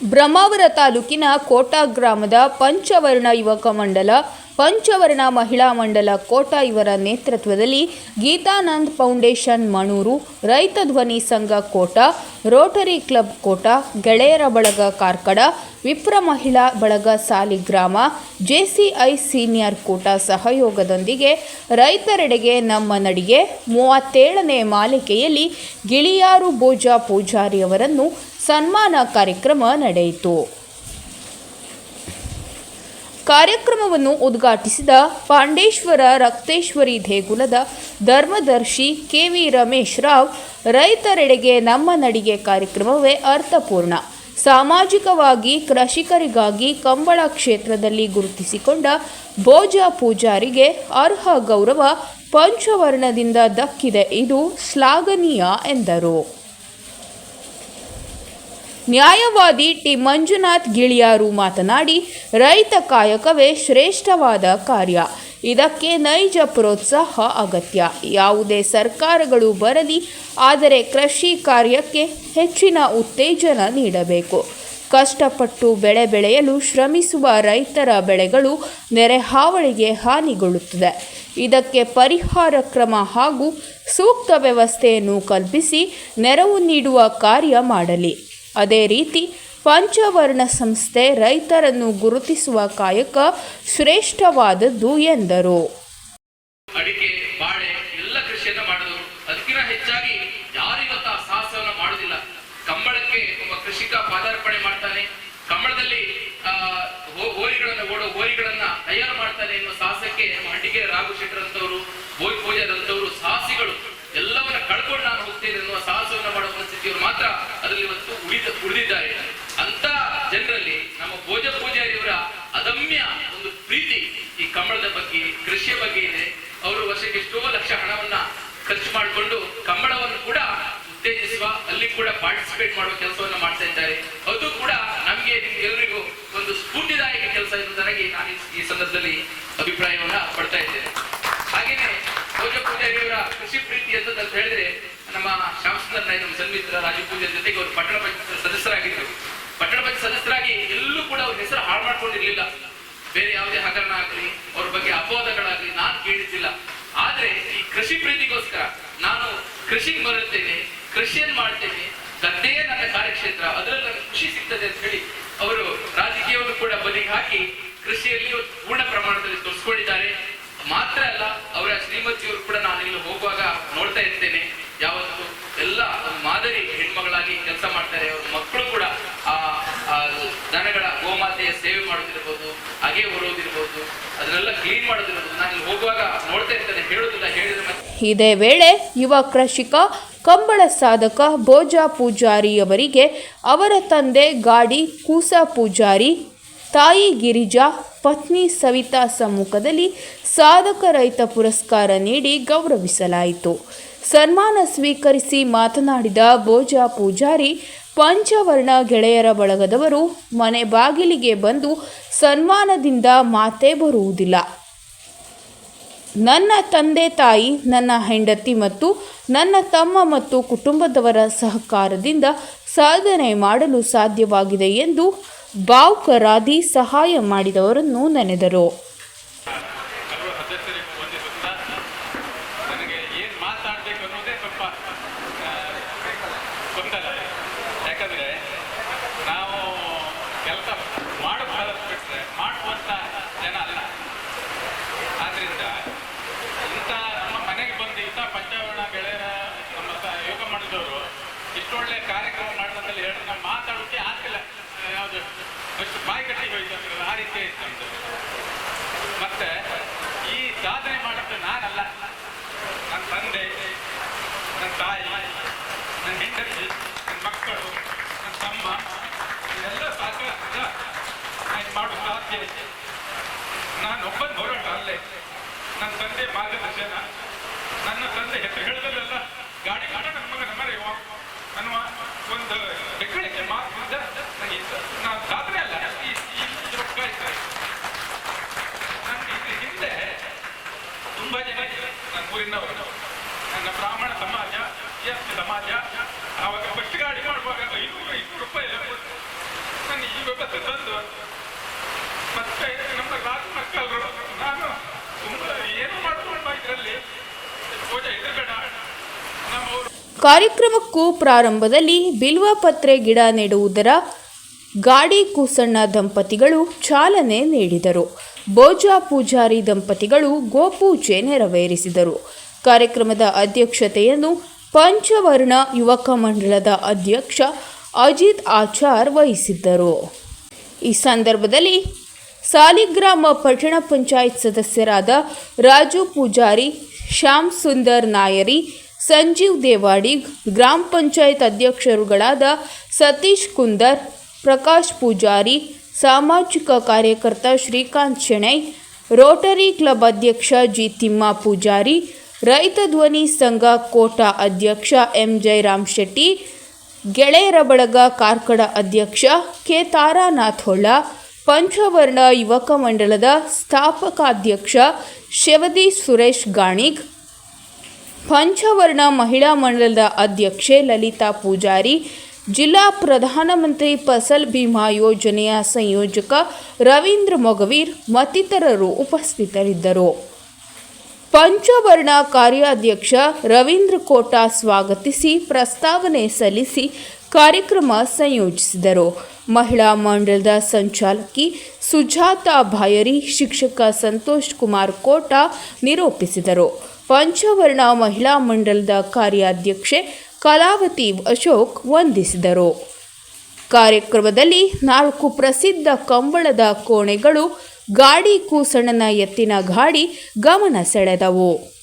ಬ್ರಹ್ಮಾವರ ತಾಲೂಕಿನ ಕೋಟಾ ಗ್ರಾಮದ ಪಂಚವರ್ಣ ಯುವಕ ಮಂಡಲ ಪಂಚವರ್ಣ ಮಹಿಳಾ ಮಂಡಲ ಕೋಟಾ ಇವರ ನೇತೃತ್ವದಲ್ಲಿ ಗೀತಾನಂದ್ ಫೌಂಡೇಶನ್ ಮಣೂರು ರೈತ ಧ್ವನಿ ಸಂಘ ಕೋಟಾ, ರೋಟರಿ ಕ್ಲಬ್ ಕೋಟಾ, ಗೆಳೆಯರ ಬಳಗ ಕಾರ್ಕಡ, ವಿಪ್ರ ಮಹಿಳಾ ಬಳಗ ಸಾಲಿಗ್ರಾಮ ಜೆಸಿಐ ಸೀನಿಯರ್ ಕೋಟಾ ಸಹಯೋಗದೊಂದಿಗೆ ರೈತರೆಡೆಗೆ ನಮ್ಮ ನಡಿಗೆ ಮೂವತ್ತೇಳನೇ ಮಾಲಿಕೆಯಲ್ಲಿ ಗಿಳಿಯಾರು ಬೋಜ ಪೂಜಾರಿಯವರನ್ನು ಸನ್ಮಾನ ಕಾರ್ಯಕ್ರಮ ನಡೆಯಿತು. ಕಾರ್ಯಕ್ರಮವನ್ನು ಉದ್ಘಾಟಿಸಿದ ಪಾಂಡೇಶ್ವರ ರಕ್ತೇಶ್ವರಿ ದೇಗುಲದ ಧರ್ಮದರ್ಶಿ ಕೆವಿ ರಮೇಶ್ ರಾವ್, ರೈತರೆಡೆಗೆ ನಮ್ಮ ನಡಿಗೆ ಕಾರ್ಯಕ್ರಮವೇ ಅರ್ಥಪೂರ್ಣ. ಸಾಮಾಜಿಕವಾಗಿ ಕೃಷಿಕರಿಗಾಗಿ ಕಂಬಳ ಕ್ಷೇತ್ರದಲ್ಲಿ ಗುರುತಿಸಿಕೊಂಡ ಭೋಜ ಪೂಜಾರಿಗೆ ಅರ್ಹ ಗೌರವ ಪಂಚವರ್ಣದಿಂದ ದಕ್ಕಿದೆ. ಇದು ಶ್ಲಾಘನೀಯ ಎಂದರು. ನ್ಯಾಯವಾದಿ ಟಿ. ಮಂಜುನಾಥ್ ಗಿಳಿಯಾರು ಮಾತನಾಡಿ, ರೈತ ಕಾಯಕವೇ ಶ್ರೇಷ್ಠವಾದ ಕಾರ್ಯ. ಇದಕ್ಕೆ ನೈಜ ಪ್ರೋತ್ಸಾಹ ಅಗತ್ಯ. ಯಾವುದೇ ಸರ್ಕಾರಗಳು ಬರಲಿ, ಆದರೆ ಕೃಷಿ ಕಾರ್ಯಕ್ಕೆ ಹೆಚ್ಚಿನ ಉತ್ತೇಜನ ನೀಡಬೇಕು. ಕಷ್ಟಪಟ್ಟು ಬೆಳೆ ಬೆಳೆಯಲು ಶ್ರಮಿಸುವ ರೈತರ ಬೆಳೆಗಳು ನೆರೆಹಾವಳಿಗೆ ಹಾನಿಗೊಳ್ಳುತ್ತದೆ. ಇದಕ್ಕೆ ಪರಿಹಾರ ಕ್ರಮ ಹಾಗೂ ಸೂಕ್ತ ವ್ಯವಸ್ಥೆಯನ್ನು ಕಲ್ಪಿಸಿ ನೆರವು ನೀಡುವ ಕಾರ್ಯ ಮಾಡಲಿ. ಅದೇ ರೀತಿ ಪಂಚವರ್ಣ ಸಂಸ್ಥೆ ರೈತರನ್ನು ಗುರುತಿಸುವ ಕಾಯಕ ಶ್ರೇಷ್ಠವಾದದ್ದು ಎಂದರು. ಸಾಹಸಿಗಳು ಎಲ್ಲವನ್ನ ಕಳ್ಕೊಂಡು ನಾನು ಹೋಗ್ತೇನೆ ಎನ್ನುವ ಸಾಹಸವನ್ನ ಮಾಡುವ ಪರಿಸ್ಥಿತಿಯವರು ಮಾತ್ರ ಅದರಲ್ಲಿ ಉಳಿದ ಉಳಿದಿದ್ದಾರೆ. ಅಂತ ಜನರಲ್ಲಿ ನಮ್ಮ ಭೋಜ ಪೂಜಾರಿಯವರ ಅದಮ್ಯ ಒಂದು ಪ್ರೀತಿ ಈ ಕಂಬಳದ ಬಗ್ಗೆ, ಕೃಷಿಯ ಬಗ್ಗೆ ಇದೆ. ಅವರು ವರ್ಷಕ್ಕೆ ಎಷ್ಟೋ ಲಕ್ಷ ಹಣವನ್ನ ಖರ್ಚು ಮಾಡಿಕೊಂಡು ಕಂಬಳವನ್ನು ಕೂಡ ಉತ್ತೇಜಿಸುವ, ಅಲ್ಲಿ ಕೂಡ ಪಾರ್ಟಿಸಿಪೇಟ್ ಮಾಡುವ ಕೆಲಸವನ್ನ ಮಾಡ್ತಾ ಇದ್ದಾರೆ. ಅದು ಕೂಡ ನಮಗೆ ಎಲ್ಲರಿಗೂ ಒಂದು ಸ್ಫೂರ್ತಿದಾಯಕ ಕೆಲಸ ಎನ್ನುವುದಾಗಿ ನಾನು ಈ- ಸಂದರ್ಭದಲ್ಲಿ ಅಭಿಪ್ರಾಯವನ್ನ ಪಡ್ತಾ ಇದ್ದೇನೆ. ಹಾಗೇನೆ ಭೋಜ ಪೂಜಾರಿಯವರ ಕೃಷಿ ಪ್ರೀತಿ ಅಂತ ಹೇಳಿದ್ರೆ, ನಮ್ಮ ನಾಯ್ ನಮ್ಮ ಸನ್ಮಿತ್ರ ಜೊತೆಗೆ ಅವರು ಪಟ್ಟಣ ಪಂಚಾಯತ್ ಸದಸ್ಯರಾಗಿದ್ದರು ಪಟ್ಟಣ ಪಂಚಾಯತ್ ಸದಸ್ಯರಾಗಿ ಎಲ್ಲೂ ಕೂಡ ಅವ್ರ ಹೆಸರು ಹಾಳು ಮಾಡ್ಕೊಂಡಿರ್ಲಿಲ್ಲ. ಬೇರೆ ಯಾವುದೇ ಹಗರಣ ಆಗಲಿ, ಅವ್ರ ಬಗ್ಗೆ ಅಪವಾದಗಳಾಗಲಿ ನಾನು ಕೇಳಿದ್ದಿಲ್ಲ ಆದ್ರೆ ಈ ಕೃಷಿ ಪ್ರೀತಿಗೋಸ್ಕರ ನಾನು ಕೃಷಿಗೆ ಬರುತ್ತೇನೆ, ಕೃಷಿಯನ್ನು ಮಾಡ್ತೇನೆ ಗದ್ದೆಯೇ ನನ್ನ ಕಾರ್ಯಕ್ಷೇತ್ರ, ಅದರಲ್ಲಿ ನನಗೆ ಖುಷಿ ಸಿಗ್ತದೆ ಅಂತ ಹೇಳಿ ಅವರು ರಾಜಕೀಯವನ್ನು ಕೂಡ ಬದಿಗೆ ಹಾಕಿ ಕೃಷಿಯಲ್ಲಿ ಪೂರ್ಣ ಪ್ರಮಾಣದಲ್ಲಿ ಇದೇ ವೇಳೆ ಯುವ ಕೃಷಿಕ ಕಂಬಳ ಸಾಧಕ ಭೋಜ ಪೂಜಾರಿ ಅವರಿಗೆ ಅವರ ತಂದೆ ಗಾಡಿ ಕೂಸ ಪೂಜಾರಿ, ತಾಯಿ ಗಿರಿಜಾ, ಪತ್ನಿ ಸವಿತಾ ಸಮ್ಮುಖದಲ್ಲಿ ಸಾಧಕ ರೈತ ಪುರಸ್ಕಾರ ನೀಡಿ ಗೌರವಿಸಲಾಯಿತು. ಸನ್ಮಾನ ಸ್ವೀಕರಿಸಿ ಮಾತನಾಡಿದ ಭೋಜ ಪೂಜಾರಿ ಪಂಚವರ್ಣ ಗೆಳೆಯರ ಬಳಗದವರು ಮನೆ ಬಾಗಿಲಿಗೆ ಬಂದು ಸನ್ಮಾನದಿಂದ ಮಾತೇ ಬರುವುದಿಲ್ಲ. ನನ್ನ ತಂದೆ ತಾಯಿ, ನನ್ನ ಹೆಂಡತಿ ಮತ್ತು ನನ್ನ ತಮ್ಮ ಮತ್ತು ಕುಟುಂಬದವರ ಸಹಕಾರದಿಂದ ಸಾಧನೆ ಮಾಡಲು ಸಾಧ್ಯವಾಗಿದೆ ಎಂದು ಭಾವುಕರಾದಿ ಸಹಾಯ ಮಾಡಿದವರನ್ನು ನೆನೆದರು. ಸರ್ವ ಯಾಕಂದರೆ ನಾವು ಕೆಲಸ ಮಾಡಬಾರದು ಬಿಟ್ಟರೆ ಮಾಡುವಂತ ಜನ ಅಲ್ಲ. ಆದ್ರಿಂದ ಇಂಥ ನಮ್ಮ ಮನೆಗೆ ಬಂದು ಇಂಥ ಪಂಚಾವರಣ ಗೆಳೆಯರ ನಮ್ಮ ಯೋಗ ಮಾಡಿದವರು ಇಷ್ಟೊಳ್ಳೆ ಕಾರ್ಯಕ್ರಮ ಮಾಡಿದಂತಲ್ಲಿ ಹೇಳಿ ನಾವು ಮಾತಾಡೋಕ್ಕೆ ಆಗ್ತಿಲ್ಲ. ಯಾವುದು ಅಷ್ಟು ಬಾಯಿ ಕಟ್ಟಿಗೆ ಹೋಯ್ತು ಅಂತ ಆ ರೀತಿ ಇತ್ತು ಮತ್ತೆ ಈ ಸಾಧನೆ ಮಾಡಿದ್ದು ನಾನಲ್ಲ ನನ್ನ ತಂದೆ ನನ್ನ ತಾಯಿ ನನ್ನ ಹೆಂಡತಿ ನನ್ನ ಮಕ್ಕಳು ನನ್ನ ತಮ್ಮ ಎಲ್ಲ ಸಹಕಾರದಿಂದ ನಾನು ಮಾಡಲು ಸಾಧ್ಯ ಇದೆ ನಾನು ಒಬ್ಬನ ಹೋರಾಟ ಅಲ್ಲೇ. ನನ್ನ ತಂದೆ ಮಾರ್ಗದರ್ಶನ ನನ್ನ ತಂದೆ ಹೆಸರು ಹೇಳಿದಲ್ಲೆಲ್ಲ, ಗಾಡಿ ಕಾಟ ನನ್ನ ಮಗ ನಮ್ಮ ನನ್ನ ಒಂದು ಬೆಕ್ಕಳಿಕೆ ಮಾತಿನಿಂದ ನಾನು ಸಾಧನೆ ಅಲ್ಲ. ನನ್ನ ಹಿಂದೆ ತುಂಬಾ ಜನ ನನ್ನ ಊರಿನವರು. ನನ್ನ ಬ್ರಾಹ್ಮಣ ಸಮಾಜ ಎಸ್ ಸಮಾಜ, ಆವಾಗ ಬಸ್ ಗಾಡಿ ಮಾಡುವಾಗ ಐನೂರು ಐನೂರು ರೂಪಾಯಿ ನಾನು ಈ ವ್ಯವಸ್ಥೆ ತಂದು ಮತ್ತೆ ನಮ್ಮ ನಾಲ್ಕು ಮಕ್ಕಳು ನಾನು ಸುಮ್ಮನೆ ಏನು ಮಾಡ್ಕೊಂಡು ಇದರಲ್ಲಿ ಪೂಜೆ ಇದು ಬೇಡ ನಮ್ಮವರು ಕಾರ್ಯಕ್ರಮಕ್ಕೂ ಪ್ರಾರಂಭದಲ್ಲಿ ಬಿಲ್ವಪತ್ರೆ ಗಿಡ ನೆಡುವುದರ ಗಾಡಿ ಕೂಸಣ್ಣ ದಂಪತಿಗಳು ಚಾಲನೆ ನೀಡಿದರು. ಬೋಜಾ ಪೂಜಾರಿ ದಂಪತಿಗಳು ಗೋಪೂಜೆ ನೆರವೇರಿಸಿದರು. ಕಾರ್ಯಕ್ರಮದ ಅಧ್ಯಕ್ಷತೆಯನ್ನು ಪಂಚವರ್ಣ ಯುವಕ ಮಂಡಳದ ಅಧ್ಯಕ್ಷ ಅಜಿತ್ ಆಚಾರ್ ವಹಿಸಿದ್ದರು. ಈ ಸಂದರ್ಭದಲ್ಲಿ ಸಾಲಿಗ್ರಾಮ ಪಟ್ಟಣ ಪಂಚಾಯತ್ ಸದಸ್ಯರಾದ ರಾಜು ಪೂಜಾರಿ ಶ್ಯಾಮ್ ಸುಂದರ್ ನಾಯರಿ, ಸಂಜೀವ್ ದೇವಾಡಿ, ಗ್ರಾಮ ಪಂಚಾಯತ್ ಅಧ್ಯಕ್ಷರುಗಳಾದ ಸತೀಶ್ ಕುಂದರ್, ಪ್ರಕಾಶ್ ಪೂಜಾರಿ, ಸಾಮಾಜಿಕ ಕಾರ್ಯಕರ್ತ ಶ್ರೀಕಾಂತ್ ಶೆಣೈ, ರೋಟರಿ ಕ್ಲಬ್ ಅಧ್ಯಕ್ಷ ಜಿ ತಿಮ್ಮ ಪೂಜಾರಿ, ರೈತ ಧ್ವನಿ ಸಂಘ ಕೋಟಾ ಅಧ್ಯಕ್ಷ ಎಂ ಜಯರಾಮ್ ಶೆಟ್ಟಿ, ಗೆಳೆಯರ ಬಳಗ ಕಾರ್ಕಡ ಅಧ್ಯಕ್ಷ ಕೆ ತಾರಾನಾಥ್ ಹೊಳ್ಳ ಪಂಚವರ್ಣ ಯುವಕ ಮಂಡಳದ ಸ್ಥಾಪಕಾಧ್ಯಕ್ಷ ಶೆವದಿ ಸುರೇಶ್ ಗಾಣಿಗ್, ಪಂಚವರ್ಣ ಮಹಿಳಾ ಮಂಡಲದ ಅಧ್ಯಕ್ಷೆ ಲಲಿತಾ ಪೂಜಾರಿ, ಜಿಲ್ಲಾ ಪ್ರಧಾನಮಂತ್ರಿ ಫಸಲ್ ಭೀಮಾ ಯೋಜನೆಯ ಸಂಯೋಜಕ ರವೀಂದ್ರ ಮೊಗವೀರ್ ಮತ್ತಿತರರು ಉಪಸ್ಥಿತರಿದ್ದರು. ಪಂಚವರ್ಣ ಕಾರ್ಯಾಧ್ಯಕ್ಷ ರವೀಂದ್ರ ಕೋಟಾ ಸ್ವಾಗತಿಸಿ ಪ್ರಸ್ತಾವನೆ ಸಲ್ಲಿಸಿ ಕಾರ್ಯಕ್ರಮ ಸಂಯೋಜಿಸಿದರು. ಮಹಿಳಾ ಮಂಡಲದ ಸಂಚಾಲಕಿ ಸುಜಾತ ಭಾಯರಿ, ಶಿಕ್ಷಕ ಸಂತೋಷ್ ಕುಮಾರ್ ಕೋಟಾ ನಿರೂಪಿಸಿದರು. ಪಂಚವರ್ಣ ಮಹಿಳಾ ಮಂಡಲದ ಕಾರ್ಯಾಧ್ಯಕ್ಷೆ ಕಲಾವತಿ ಅಶೋಕ್ ವಂದಿಸಿದರು. ಕಾರ್ಯಕ್ರಮದಲ್ಲಿ ನಾಲ್ಕು ಪ್ರಸಿದ್ಧ ಕಂಬಳದ ಕೋಣೆಗಳು, ಗಾಡಿ ಕೂಸಣನ ಎತ್ತಿನ ಗಾಡಿ ಗಮನ ಸೆಳೆದವು.